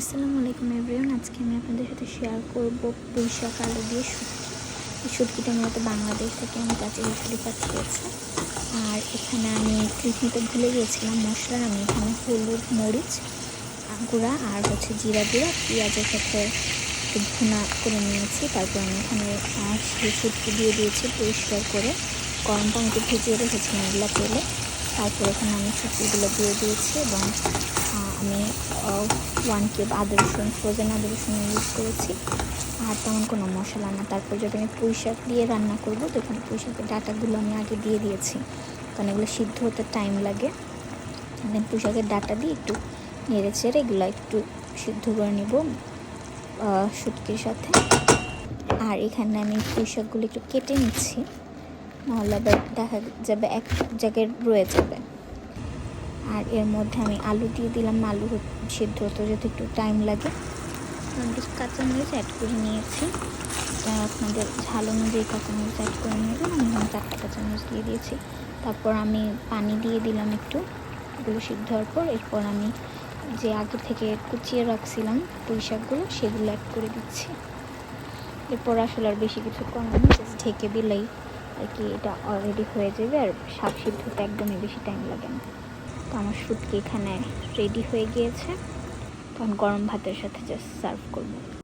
আসসালামু আলাইকুম এভরিওয়ান আজকে আমি আপনাদের সাথে শেয়ার করব পুঁইশাক আলু দিয়ে শুটকি এই শুটকিটা মূলত বাংলাদেশ থেকে আমি কাছে হিসেবে পাঠিয়েছে আর এখানে আমি নিতে ভুলে গিয়েছিলাম, মশলার আমি এখানে হলুদ, মরিচ, গুঁড়া আর হচ্ছে জিরা গুঁড়া, পেঁয়াজের সাথে ভুনা করে নিয়েছি। তারপর আমি এখানে সেই শুটকি দিয়ে দিয়েছি পরিষ্কার করে। গরম পানিতে ভিজিয়ে রেখেছিলাম এগুলো তেলে। তারপর এখানে আমি শুটকিগুলো দিয়ে দিয়েছি এবং আমি ওয়ান কিউব আদা রসুন ফ্রোজেন আদা রসুন ইউজ করেছি। আর তেমন কোনো মশলা না। তারপর যখন আমি পুঁই শাক দিয়ে রান্না করব তো এখানে পুঁই শাকের ডাটাগুলো আমি আগে দিয়ে দিয়েছি। কারণ এগুলো সিদ্ধ হতে টাইম লাগে। দেন পুঁই শাকের ডাটা দিয়ে একটু নেড়ে চেড়ে এগুলো একটু সিদ্ধ করে নেব আহ, শুটকির সাথে। আর এখানে আমি পুঁই শাকগুলো একটু কেটে নিচ্ছি। নাহলে আবার দেখা যাবে এক জায়গায় রয়ে যাবে। আর এর মধ্যে আমি আলু দিয়ে দিলাম। আলু সিদ্ধ হতে যেহেতু একটু টাইম লাগে, আমি কিছু কাঁচামরিচ অ্যাড করে নিয়েছি। আপনাদের ঝাল অনুযায়ী কাঁচামরিচ অ্যাড করে নেবেন। আমি এখানে চারটা কাঁচামরিচ দিয়ে দিয়েছি। তারপর আমি পানি দিয়ে দিলাম একটু। এগুলো সিদ্ধ হওয়ার পর এরপর আমি যে আগে থেকে কুচিয়ে রাখছিলাম পুঁই শাকগুলো, সেগুলো অ্যাড করে দিচ্ছি। এরপর আসলে আর বেশি কিছু করার ঢেকে দিলেই আর কি এটা অলরেডি হয়ে যাবে। আর শাক সিদ্ধ হতে একদমই বেশি টাইম লাগে না। তো আমার শুটকি এখানে রেডি হয়ে গিয়েছে। তখন গরম ভাতের সাথে জাস্ট সার্ভ করব।